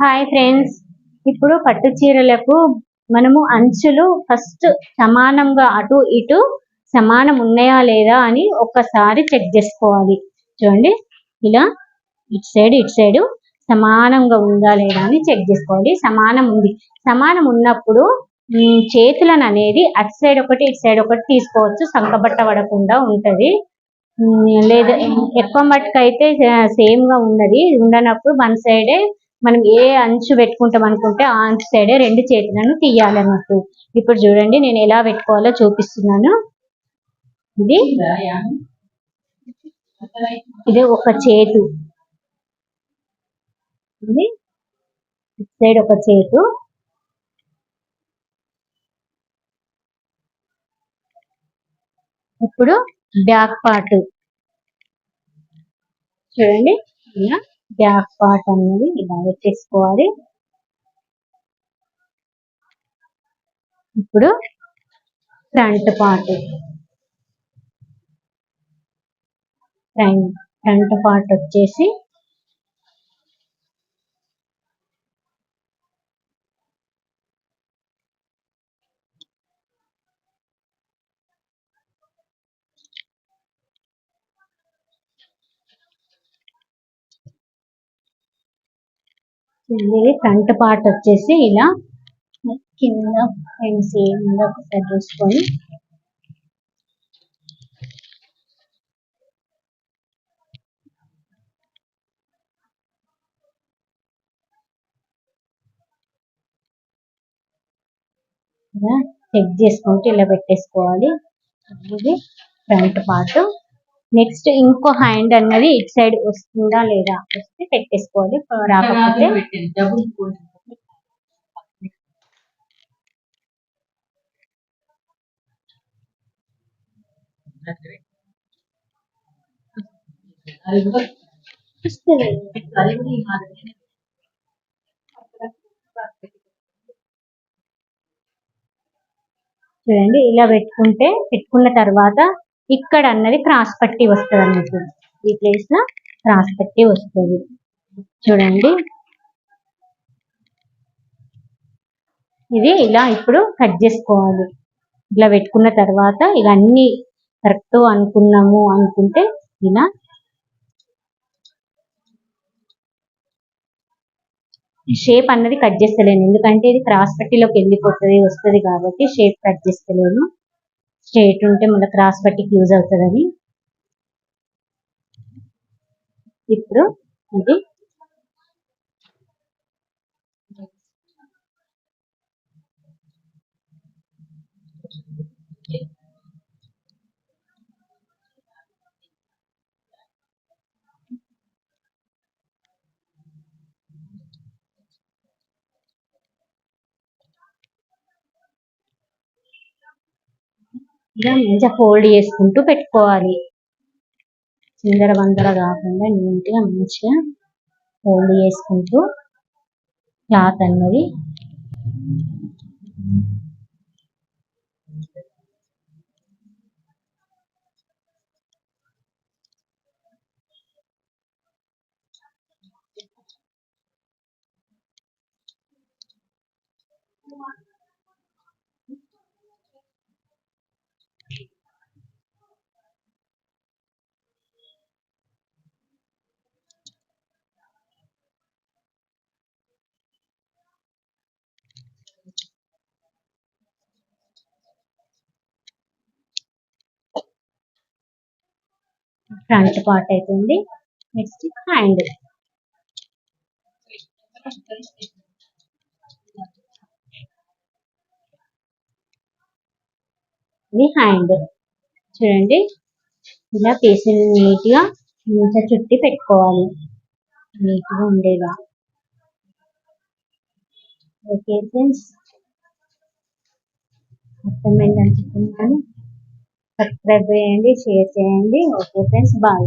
Hi friends ఇప్పుడు పట్టు చీరలకు మనము అంచులు ఫస్ట్ సమానంగా అటు ఇటు సమానం ఉన్నాయా లేదా అని ఒక్కసారి చెక్ చేసుకోవాలి. చూడండి. ఇలా ఇటు సైడ్ ఇటు సైడ్ సమానంగా ఉందా లేదా అని చెక్ చేసుకోవాలి. సమానం ఉంది. సమానం ఉన్నప్పుడు చేతులను అనేది అటు సైడ్ ఒకటి ఇటు సైడ్ ఒకటి తీసుకోవచ్చు. సంకబట్ట పడకుండా ఉంటది. లేదా ఎక్కువ మట్టుకు అయితే సేమ్గా ఉన్నది. ఉండనప్పుడు వన్ సైడే మనం ఏ అంచు పెట్టుకుంటాం అనుకుంటే ఆ అంచు సైడే రెండు చేతులను తీయాలన్నట్టు. ఇప్పుడు చూడండి నేను ఎలా పెట్టుకోవాలో చూపిస్తున్నాను. ఇది ఇది ఒక చేతు. ఇది సైడ్ ఒక చేతు. ఇప్పుడు బ్యాక్ పార్ట్. చూడండి ఇలా బ్యాక్ పార్ట్ అనేది ఇలా పెట్టేసుకోవాలి ఇప్పుడు front part. Front front part వచ్చేసి ఫ్రంట్ పార్ట్ వచ్చేసి ఇలా కింద ఫ్రెండ్స్ ఒకసారి చూసుకొని. ఇలా చెక్ చేసుకుంటూ ఇలా పెట్టేసుకోవాలి. ఇది ఫ్రంట్ పార్ట్. నెక్స్ట్ ఇంకో హ్యాండ్ అన్నది ఇటు సైడ్ వస్తుందా లేదా? పెట్టేసుకోవాలి రాకపోతే చూడండి ఇలా పెట్టుకుంటే పెట్టుకున్న తర్వాత ఇక్కడ అన్నది క్రాస్ పట్టి వస్తుంది అన్నట్టు ఈ ప్లేస్లో క్రాస్ పట్టి వస్తుంది. చూడండి. ఇది ఇలా ఇప్పుడు కట్ చేసుకోవాలి. ఇలా పెట్టుకున్న తర్వాత ఇక అన్ని కరెక్ట్ అనుకున్నాము అనుకుంటే ఇలా షేప్ అన్నది కట్ చేస్తలేను. ఎందుకంటే ఇది క్రాస్ పట్టీలోకి వెళ్ళిపోతుంది వస్తుంది కాబట్టి షేప్ కట్ చేస్తలేను. స్ట్రైట్ ఉంటే మళ్ళీ క్రాస్ పట్టీకి యూజ్ అవుతుందని. ఇప్పుడు ఇది ఇలా మంచిగా ఫోల్డ్ చేసుకుంటూ పెట్టుకోవాలి. చిందర వందర కాకుండా నీట్గా మంచిగా ఫోల్డ్ చేసుకుంటూ క్లాత్ అన్నది ఫ్రంట్ పార్ట్ అవుతుంది నెక్స్ట్ హ్యాండ్ ఇది హ్యాండ్ చూడండి. ఇలా పీసులు నీట్గా మంచిగా చుట్టి పెట్టుకోవాలి. నీట్గా ఉండేలా. ఓకే ఫ్రెండ్స్ అర్థమైందని చెప్తున్నాను. సబ్స్క్రైబ్ చేయండి షేర్ చేయండి. Okay friends bye